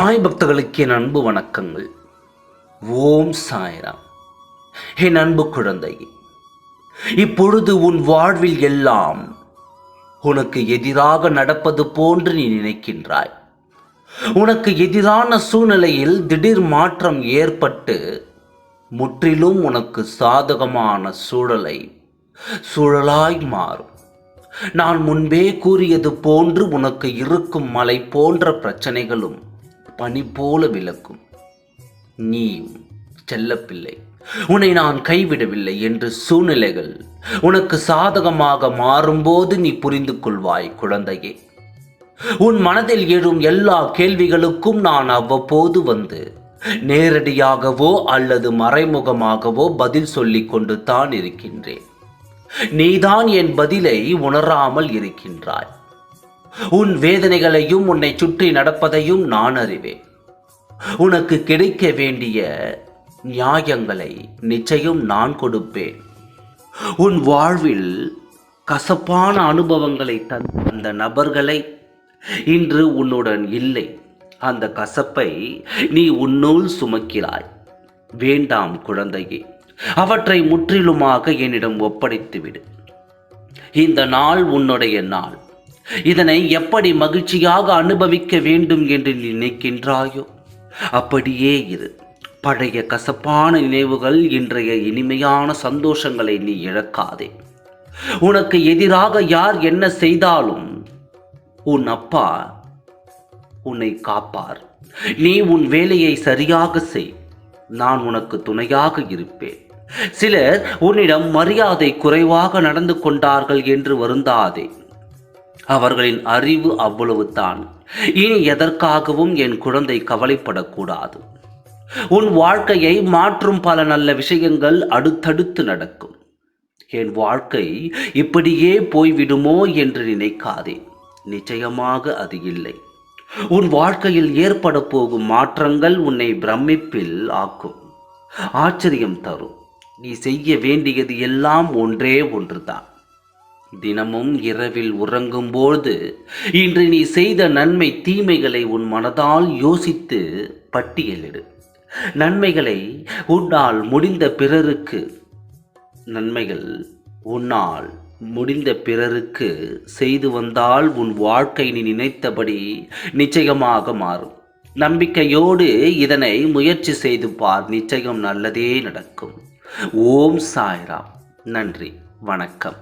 சாய் பக்தர்களுக்கு என் அன்பு வணக்கங்கள். ஓம் சாய்ராம். என் அன்பு குழந்தை இப்பொழுது உன் வாழ்வில் எல்லாம் உனக்கு எதிராக நடப்பது போன்று நீ நினைக்கின்றாய். உனக்கு எதிரான சூழ்நிலையில் திடீர் மாற்றம் ஏற்பட்டு முற்றிலும் உனக்கு சாதகமான சூழலை சூழலாய் மாறும். நான் முன்பே கூறியது போன்று உனக்கு இருக்கும் மலை போன்ற பிரச்சனைகளும் பனி போல விளக்கும். நீயும் செல்லப்பிள்ளை. உன்னை நான் கைவிடவில்லை என்று சூழ்நிலைகள் உனக்கு சாதகமாக மாறும்போது நீ புரிந்து கொள்வாய் குழந்தையே. உன் மனதில் எழும் எல்லா கேள்விகளுக்கும் நான் அவ்வப்போது வந்து நேரடியாகவோ அல்லது மறைமுகமாகவோ பதில் சொல்லிக் கொண்டு தான் இருக்கின்றேன். நீதான் என் பதிலை உணராமல் இருக்கின்றாய். உன் வேதனைகளையும் உன்னை சுற்றி நடப்பதையும் நான் அறிவேன். உனக்கு கிடைக்க வேண்டிய நியாயங்களை நிச்சயம் நான் கொடுப்பேன். உன் வாழ்வில் கசப்பான அனுபவங்களை தந்த அந்த நபர்களை இன்று உன்னுடன் இல்லை. அந்த கசப்பை நீ உன்னுள் சுமக்கிறாய். வேண்டாம் குழந்தையே அவற்றை முற்றிலுமாக என்னிடம் ஒப்படைத்துவிடு. இந்த நாள் உன்னுடைய நாள். இதனை எப்படி மகிழ்ச்சியாக அனுபவிக்க வேண்டும் என்று நீ நினைக்கின்றாயோ? அப்படியே இரு. பழைய கசப்பான நினைவுகள் இன்றைய இனிமையான சந்தோஷங்களை நீ இழக்காதே. உனக்கு எதிராக யார் என்ன செய்தாலும் உன் அப்பா உன்னை காப்பார். நீ உன் வேலையை சரியாக செய். நான் உனக்கு துணையாக இருப்பேன். சிலர் உன்னிடம் மரியாதை குறைவாக நடந்து கொண்டார்கள் என்று வருந்தாதே. அவர்களின் அறிவு அவ்வளவுதான். இனி எதற்காகவும் என் குழந்தை கவலைப்படக்கூடாது. உன் வாழ்க்கையை மாற்றும் பல நல்ல விஷயங்கள் அடுத்தடுத்து நடக்கும். என் வாழ்க்கை இப்படியே போய்விடுமோ என்று நினைக்காதே. நிச்சயமாக அது இல்லை. உன் வாழ்க்கையில் ஏற்பட போகும் மாற்றங்கள் உன்னை பிரமிப்பில் ஆக்கும். ஆச்சரியம் தரும். நீ செய்ய வேண்டியது எல்லாம் ஒன்றே ஒன்றுதான். தினமும் இரவில் உறங்கும்போது இன்று நீ செய்த நன்மை தீமைகளை உன் மனதால் யோசித்து பட்டியலிடு. நன்மைகளை உன்னால் முடிந்த பிறருக்கு நன்மைகள் உன்னால் முடிந்த பிறருக்கு செய்து வந்தால் உன் வாழ்க்கை நீ நினைத்தபடி நிச்சயமாக மாறும். நம்பிக்கையோடு இதனை முயற்சி செய்து பார் நிச்சயம் நல்லதே நடக்கும். ஓம் சாய்ராம். நன்றி. வணக்கம்.